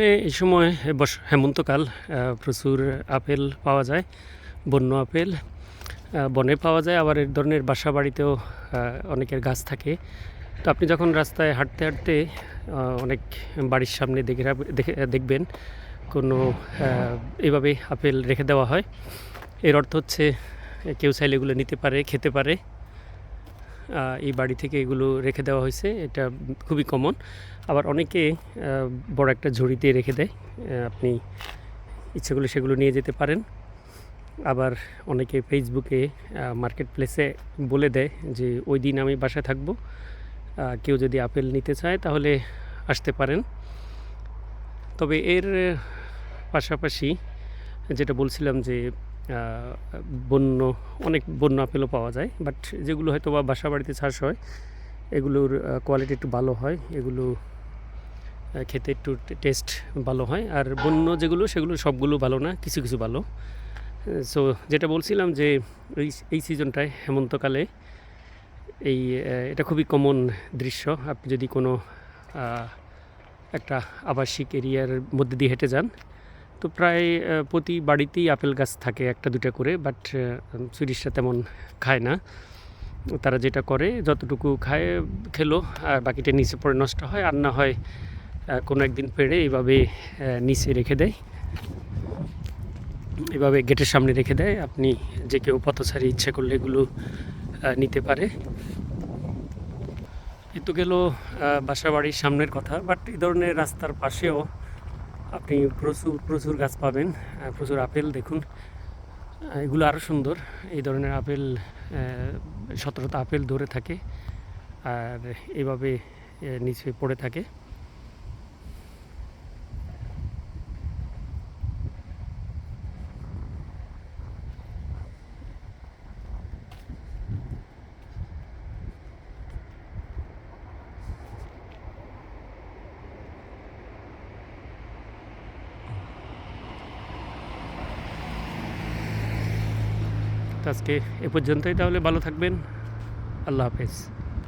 এই সময় হেমন্তকাল প্রচুর আপেল পাওয়া যায়, বন্য আপেল বনে পাওয়া যায়, আবার এই ধরনের বাসা বাড়িতেও অনেকের গাছ থাকে। তো আপনি যখন রাস্তায় হাঁটতে হাঁটতে অনেক বাড়ির সামনে দেখে দেখে- দেখবেন কোনো এভাবে আপেল রেখে দেওয়া হয়। এর অর্থ হচ্ছে, কেউ চাইলে এগুলো নিতে পারে, খেতে পারে। এই বাড়ি থেকে এগুলো রেখে দেওয়া হয়েছে, এটা খুবই কমন আবার অনেকে বড় একটা ঝুড়িতে রেখে দেয় আপনি ইচ্ছে করলে সেগুলো নিয়ে যেতে পারেন। আবার অনেকে ফেসবুকে মার্কেট প্লেসে বলে দেয় যে, ওই দিন আমি বাসায় থাকব কেউ যদি আপেল নিতে চায় তাহলে আসতে পারেন। তবে এর পাশাপাশি যেটা বলছিলাম যে বন্য, অনেক বন্য আপেলও পাওয়া যায় বাট যেগুলো হয়তো বা বাসা বাড়িতে চাষ হয়, এগুলোর কোয়ালিটি একটু ভালো হয়, এগুলো খেতে একটু টেস্ট ভালো হয়, আর বন্য যেগুলো, সেগুলো সবগুলো ভালো না, কিছু কিছু ভালো। সো যেটা বলছিলাম যে, এই এই সিজনটায় হেমন্তকালে এই এটা খুবই কমন দৃশ্য। আপনি যদি কোনো একটা আবাসিক এরিয়ার মধ্যে দিয়ে হেঁটে যান তো প্রায় প্রতি বাড়িতেই আপেল গাছ থাকে একটা দুটা করে বাট সুইডিশরা তেমন খায় না। তারা যেটা করে, যতটুকু খায়, খেলো, আর বাকিটা নিচে পড়ে নষ্ট হয়, আর না হয় কোনো একদিন পেড়ে এইভাবে নিচে রেখে দেয়। এভাবে গেটের সামনে রেখে দেয়, আপনি যে কেউ পথচারী ইচ্ছে করলে এগুলো নিতে পারে। এ তো গেল বাসা বাড়ির সামনের কথা বাট এই ধরনের রাস্তার পাশেও আপনি প্রচুর প্রচুর গাছ পাবেন প্রচুর আপেল দেখুন। এগুলো আরও সুন্দর। এই ধরনের আপেল সতেরোটা আপেল ধরে থাকে, আর এভাবে নিচে পড়ে থাকে। তো আজকে এ পর্যন্তই তাহলে ভালো থাকবেন। আল্লাহ হাফেজ।